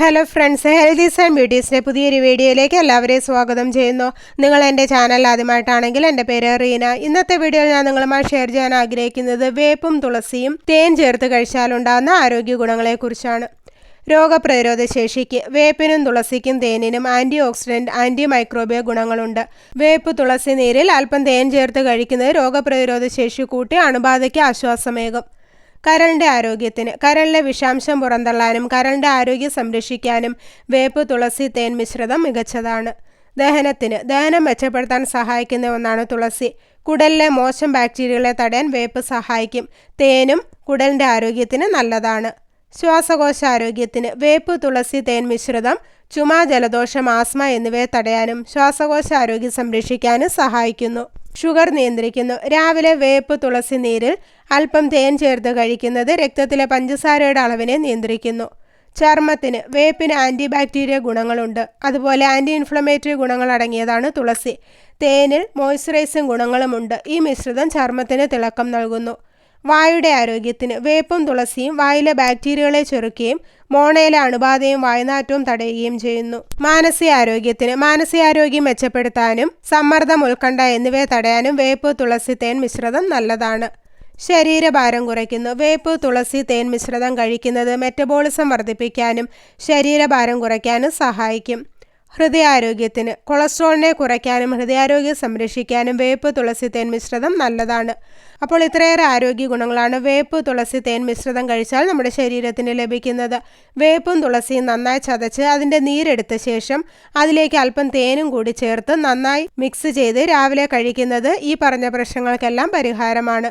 Hello friends healthies and ബ്യൂട്ടീസിന്റെ പുതിയൊരു വീഡിയോയിലേക്ക് എല്ലാവരെയും സ്വാഗതം ചെയ്യുന്നു. നിങ്ങൾ എന്റെ ചാനൽ ആദ്യമായിട്ടാണെങ്കിൽ എന്റെ പേര് റീന. ഇന്നത്തെ വീഡിയോയിൽ ഞാൻ നിങ്ങളുമായി ഷെയർ ചെയ്യാൻ ആഗ്രഹിക്കുന്നത് വേപ്പും തുളസിയും തേൻ ചേർത്ത് കഴിച്ചാലുണ്ടാകുന്ന ആരോഗ്യ ഗുണങ്ങളെക്കുറിച്ചാണ് രോഗപ്രതിരോധ ശേഷിക്ക് വേപ്പിനും തുളസിക്കും തേനിനും ആന്റി ഓക്സിഡന്റ് ആന്റി മൈക്രോബിയ ഗുണങ്ങളുണ്ട്. വേപ്പ് തുളസി നീരിൽ അല്പം തേൻ ചേർത്ത് കഴിക്കുന്നത് രോഗപ്രതിരോധ ശേഷി കൂട്ടി അണുബാധയ്ക്ക് ആശ്വാസമേകും. കരളിന്റെ ആരോഗ്യത്തിന് കരളിലെ വിഷാംശം പുറന്തള്ളാനും കരളിന്റെ ആരോഗ്യം സംരക്ഷിക്കാനും വേപ്പ് തുളസി തേൻ മിശ്രിതം മികച്ചതാണ്. ദഹനത്തിന് ദഹനം മെച്ചപ്പെടുത്താൻ സഹായിക്കുന്ന ഒന്നാണ് തുളസി. കുടലിലെ മോശം ബാക്ടീരിയകളെ തടയാൻ വേപ്പ് സഹായിക്കും. തേനും കുടലിന്റെ ആരോഗ്യത്തിന് നല്ലതാണ്. ശ്വാസകോശ ആരോഗ്യത്തിന് വേപ്പ് തുളസി തേൻ മിശ്രിതം ചുമ ജലദോഷം ആസ്മ എന്നിവയെ തടയാനും ശ്വാസകോശ ആരോഗ്യം സംരക്ഷിക്കാനും സഹായിക്കുന്നു. ഷുഗർ നിയന്ത്രിക്കുന്നു. രാവിലെ വേപ്പ് തുളസി നീരിൽ അല്പം തേൻ ചേർത്ത് കഴിക്കുന്നത് രക്തത്തിലെ പഞ്ചസാരയുടെ അളവിനെ നിയന്ത്രിക്കുന്നു. ചർമ്മത്തിന് വേപ്പിന് ആന്റി ബാക്ടീരിയ ഗുണങ്ങളുണ്ട്. അതുപോലെ ആന്റി ഇൻഫ്ലമേറ്ററി ഗുണങ്ങൾ അടങ്ങിയതാണ് തുളസി. തേനിൽ മോയ്സ്ചറൈസിങ് ഗുണങ്ങളുമുണ്ട്. ഈ മിശ്രിതം ചർമ്മത്തിന് തിളക്കം നൽകുന്നു. വായുടെ ആരോഗ്യത്തിന് വേപ്പും തുളസിയും വായിലെ ബാക്ടീരിയകളെ ചെറുക്കുകയും മോണയിലെ അണുബാധയും വായുനാറ്റവും തടയുകയും ചെയ്യുന്നു. മാനസികാരോഗ്യത്തിന് മാനസികാരോഗ്യം മെച്ചപ്പെടുത്താനും സമ്മർദ്ദം ഉത്കണ്ഠ എന്നിവയെ തടയാനും വേപ്പ് തുളസി തേൻ മിശ്രിതം നല്ലതാണ്. ശരീരഭാരം കുറയ്ക്കുന്നു. വേപ്പ് തുളസി തേൻ മിശ്രിതം കഴിക്കുന്നത് മെറ്റബോളിസം വർദ്ധിപ്പിക്കാനും ശരീരഭാരം കുറയ്ക്കാനും സഹായിക്കും. ഹൃദയാരോഗ്യത്തിന് കൊളസ്ട്രോളിനെ കുറയ്ക്കാനും ഹൃദയാരോഗ്യം സംരക്ഷിക്കാനും വേപ്പ് തുളസി തേൻ മിശ്രിതം നല്ലതാണ്. അപ്പോൾ ഇത്രയേറെ ആരോഗ്യ ഗുണങ്ങളാണ് വേപ്പ് തുളസി തേൻ മിശ്രിതം കഴിച്ചാൽ നമ്മുടെ ശരീരത്തിന് ലഭിക്കുന്നത്. വേപ്പും തുളസിയും നന്നായി ചതച്ച് അതിന്റെ നീരെടുത്ത ശേഷം അതിലേക്ക് അല്പം തേനും കൂടി ചേർത്ത് നന്നായി മിക്സ് ചെയ്ത് രാവിലെ കഴിക്കുന്നത് ഈ പറഞ്ഞ പ്രശ്നങ്ങൾക്കെല്ലാം പരിഹാരമാണ്.